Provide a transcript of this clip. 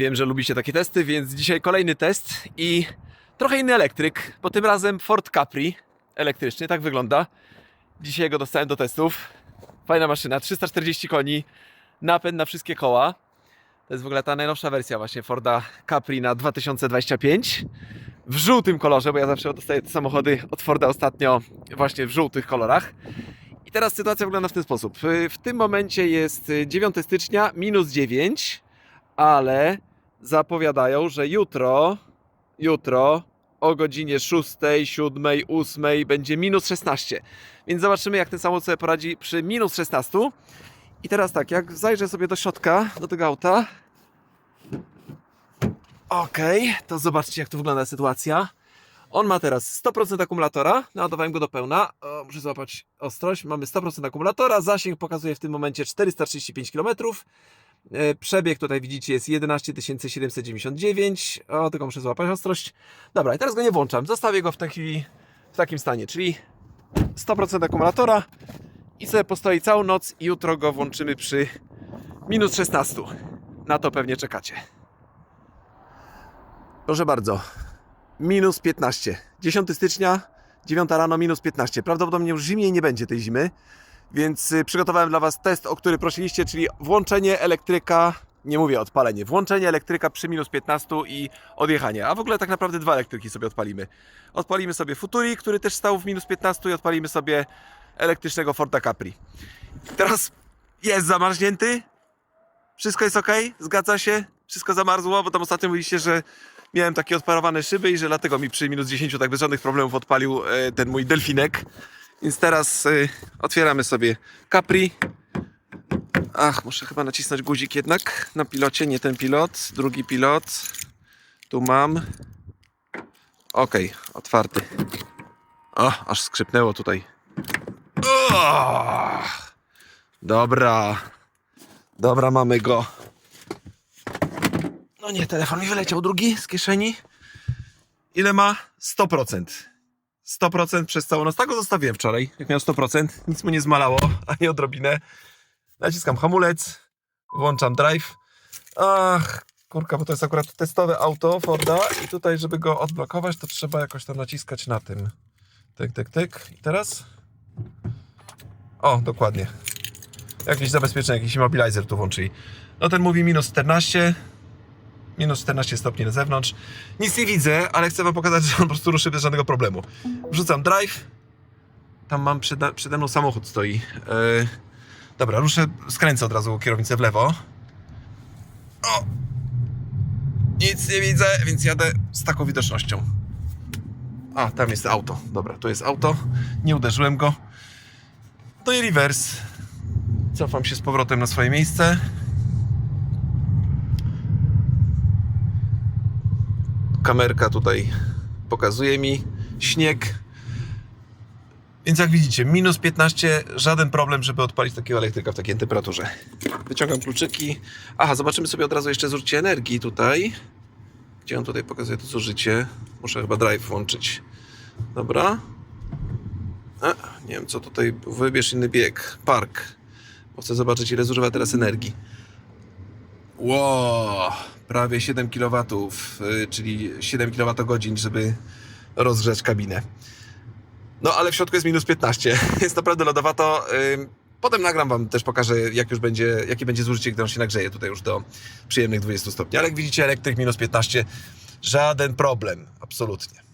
Wiem, że lubicie takie testy, więc dzisiaj kolejny test i trochę inny elektryk, bo tym razem Ford Capri elektryczny, tak wygląda. Dzisiaj go dostałem do testów. Fajna maszyna, 340 koni, napęd na wszystkie koła. To jest w ogóle ta najnowsza wersja właśnie Forda Capri na 2025 w żółtym kolorze, bo ja zawsze dostaję te samochody od Forda ostatnio właśnie w żółtych kolorach. I teraz sytuacja wygląda w ten sposób. W tym momencie jest 9 stycznia, minus 9, ale zapowiadają, że jutro, jutro o godzinie 6, 7, 8 będzie minus 16. Więc zobaczymy, jak ten samochód sobie poradzi przy minus 16. I teraz tak, jak zajrzę sobie do środka, do tego auta. Okej, to zobaczcie, jak tu wygląda sytuacja. On ma teraz 100% akumulatora, naładowałem go do pełna. O, muszę złapać ostrość. Mamy 100% akumulatora, zasięg pokazuje w tym momencie 435 km. E, Przebieg tutaj widzicie jest 11 799. O, tylko muszę złapać ostrość. Dobra, i teraz go nie włączam. Zostawię go w w takim stanie, czyli 100% akumulatora i sobie postoi całą noc i jutro go włączymy przy minus 16. Na to pewnie czekacie. Proszę bardzo. Minus 15. 10 stycznia, 9 rano, minus 15. Prawdopodobnie już zimniej nie będzie tej zimy, więc y, przygotowałem dla Was test, o który prosiliście, czyli włączenie elektryka, nie mówię odpalenie, włączenie elektryka przy minus 15 i odjechanie. A w ogóle tak naprawdę dwa elektryki sobie odpalimy. Odpalimy sobie Futuri, który też stał w minus 15 i odpalimy sobie elektrycznego Forda Capri. Teraz jest zamarznięty, wszystko jest ok? Zgadza się? Wszystko zamarzło, bo tam ostatnio mówiliście, że miałem takie odparowane szyby i że dlatego mi przy minus 10 tak bez żadnych problemów odpalił e, ten mój delfinek. Więc teraz e, otwieramy sobie Capri. Ach, muszę chyba nacisnąć guzik jednak na pilocie, nie ten pilot, drugi pilot. Tu mam. Ok, otwarty. O, aż skrzypnęło tutaj. O! Dobra. Dobra, mamy go. No nie, telefon mi wyleciał drugi z kieszeni. Ile ma? 100%. 100% przez całą noc. Tak go zostawiłem wczoraj, jak miał 100%. Nic mu nie zmalało, ani odrobinę. Naciskam hamulec, włączam drive. Ach, kurka, bo to jest akurat testowe auto Forda i tutaj, żeby go odblokować, to trzeba jakoś tam naciskać na tym. Tyk, tyk, tyk. I teraz? O, dokładnie. Jakieś zabezpieczenie, jakiś immobilizer tu włączyli. No ten mówi minus 14, minus 14 stopni na zewnątrz. Nic nie widzę, ale chcę wam pokazać, że on po prostu ruszy bez żadnego problemu. Wrzucam drive. Tam mam przede, przede mną samochód stoi. Yy, dobra, ruszę, skręcę od razu kierownicę w lewo. O! Nic nie widzę, więc jadę z taką widocznością. A, tam jest auto. Dobra, tu jest auto. Nie uderzyłem go. To i reverse. Cofam się z powrotem na swoje miejsce. Kamerka tutaj pokazuje mi śnieg. Więc jak widzicie, minus 15, żaden problem, żeby odpalić takiego elektryka w takiej temperaturze. Wyciągam kluczyki. Aha, zobaczymy sobie od razu jeszcze zużycie energii tutaj. Gdzie on tutaj pokazuje to zużycie? Muszę chyba drive włączyć. Dobra. A, nie wiem co tutaj. Wybierz inny bieg. Park. Bo chcę zobaczyć ile zużywa teraz energii. Wow, prawie 7 kW, y, czyli 7 kWh, żeby rozgrzać kabinę. No ale w środku jest minus 15. Jest naprawdę lodowato. Potem nagram wam też pokażę, jak już będzie, jakie będzie zużycie, gdy on się nagrzeje tutaj już do przyjemnych 20 stopni. Ale jak widzicie, elektryk minus 15, żaden problem, absolutnie.